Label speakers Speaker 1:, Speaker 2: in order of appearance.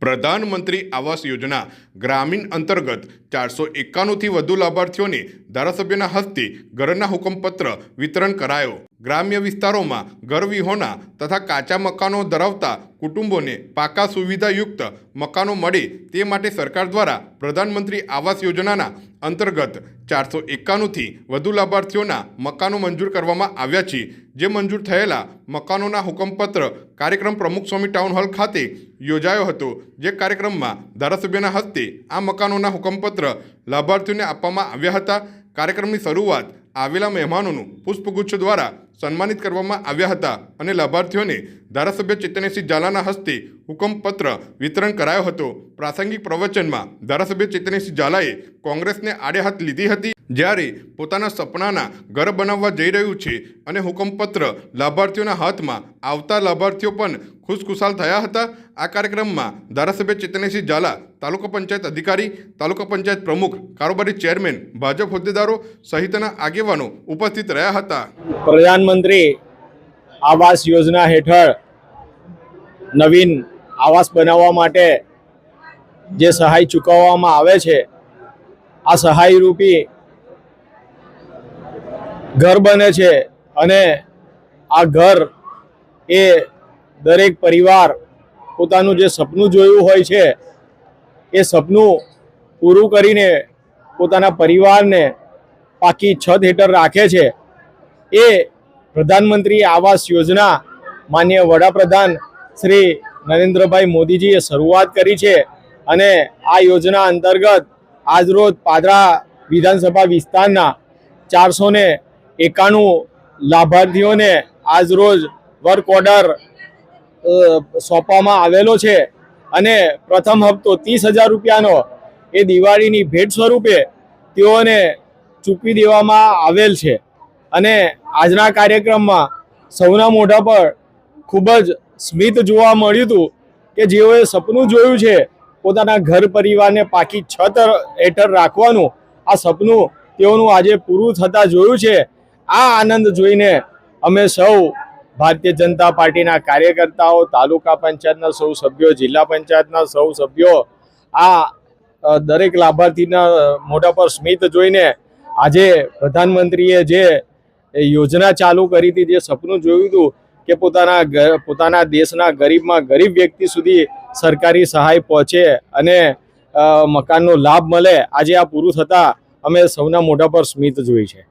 Speaker 1: પ્રધાનમંત્રી આવાસ યોજના ગ્રામીણ અંતર્ગત ચારસો એકાણુંથી વધુ લાભાર્થીઓને ધારાસભ્યના હસ્તે ઘરના હુકમપત્ર વિતરણ કરાયો. ગ્રામ્ય વિસ્તારોમાં ઘરવિહોના તથા કાચા મકાનો ધરાવતા કુટુંબોને પાકા સુવિધાયુક્ત મકાનો મળે તે માટે સરકાર દ્વારા પ્રધાનમંત્રી આવાસ યોજનાના અંતર્ગત ચારસો એકાણુંથી વધુ લાભાર્થીઓના મકાનો મંજૂર કરવામાં આવ્યા છે. જે મંજૂર થયેલા મકાનોના હુકમપત્ર કાર્યક્રમ પ્રમુખ સ્વામી ટાઉન હોલ ખાતે યોજાયો હતો. જે કાર્યક્રમમાં ધારાસભ્યના હસ્તે આ મકાનોના હુકમપત્ર લાભાર્થીઓને આપવામાં આવ્યા હતા. કાર્યક્રમની શરૂઆત આવેલા મહેમાનોનું પુષ્પગુચ્છ દ્વારા સન્માનિત કરવામાં આવ્યા હતા અને લાભાર્થીઓને ધારાસભ્ય ચેતનસિંહ ઝાલાના હસ્તે હુકમપત્ર વિતરણ કરાયો હતો. પ્રાસંગિક પ્રવચનમાં ધારાસભ્ય ચેતનસિંહ ઝાલાએ કોંગ્રેસને આડે હાથ લીધી હતી. જ્યારે પોતાના સપનાના ઘર બનાવવા જઈ રહ્યું છે અને હુકમપત્ર લાભાર્થીઓના હાથમાં આવતા લાભાર્થીઓ પણ ખુશખુશાલ થયા હતા. આ કાર્યક્રમમાં ધારાસભ્ય ચેતનસિંહ ઝાલા, તાલુકા પંચાયત અધિકારી, તાલુકા પંચાયત પ્રમુખ, કારોબારી ચેરમેન, ભાજપ હોદ્દેદારો સહિતના આગેવાનો ઉપસ્થિત રહ્યા હતા.
Speaker 2: પ્રધાનમંત્રી આવાસ યોજના હેઠળ નવીન આવાસ બનાવવા માટે જે સહાય ચૂકવવામાં આવે છે, આ સહાય રૂપી ઘર બને છે અને આ ઘર એ દરેક પરિવાર પોતાનું જે સપનું જોયું હોય છે, એ સપનું પૂરું કરીને પોતાના પરિવારને પાકી છત હેઠળ રાખે છે, એ પ્રધાનમંત્રી આવાસ યોજના માન્ય વડાપ્રધાન શ્રી નરેન્દ્રભાઈ મોદીજીએ શરૂઆત કરી છે અને આ યોજના અંતર્ગત આજરોજ પાદરા વિધાનસભા વિસ્તારના ચારસો ને એકાણું લાભાર્થીઓને આજરોજ વર્ક ઓર્ડર સોંપવામાં આવેલો છે અને પ્રથમ હપ્તો ત્રીસ હજાર રૂપિયાનો એ દિવાળીની ભેટ સ્વરૂપે તેઓને ચૂકવી દેવામાં આવેલ છે. અને આજના કાર્યક્રમમાં સૌના મોઢા પર ખૂબ જ સ્મિત જોવા મળ્યું હતું કે જેઓએ સપનું જોયું છે, પોતાના ઘર પરિવારને પાકી છત હેઠળ રાખવાનું. આ સપનું તેઓનું આજે પૂરું થતાં જોયું છે. આ આનંદ જોઈને અમે સૌ ભારતીય જનતા પાર્ટીના કાર્યકર્તાઓ, તાલુકા પંચાયતના સૌ સભ્યો, જિલ્લા પંચાયતના સૌ સભ્યો, આ દરેક લાભાર્થીના મોઢા પર સ્મિત જોઈને આજે પ્રધાનમંત્રીએ જે યોજના ચાલુ કરી હતી, જે સપનું જોયું હતું કે પોતાના પોતાના દેશના ગરીબમાં ગરીબ વ્યક્તિ સુધી સરકારી સહાય પહોંચે અને મકાનનો લાભ મળે. આજે આ પૂરું થતાં અમે સૌના મોઢા પર સ્મિત જોઈ છે.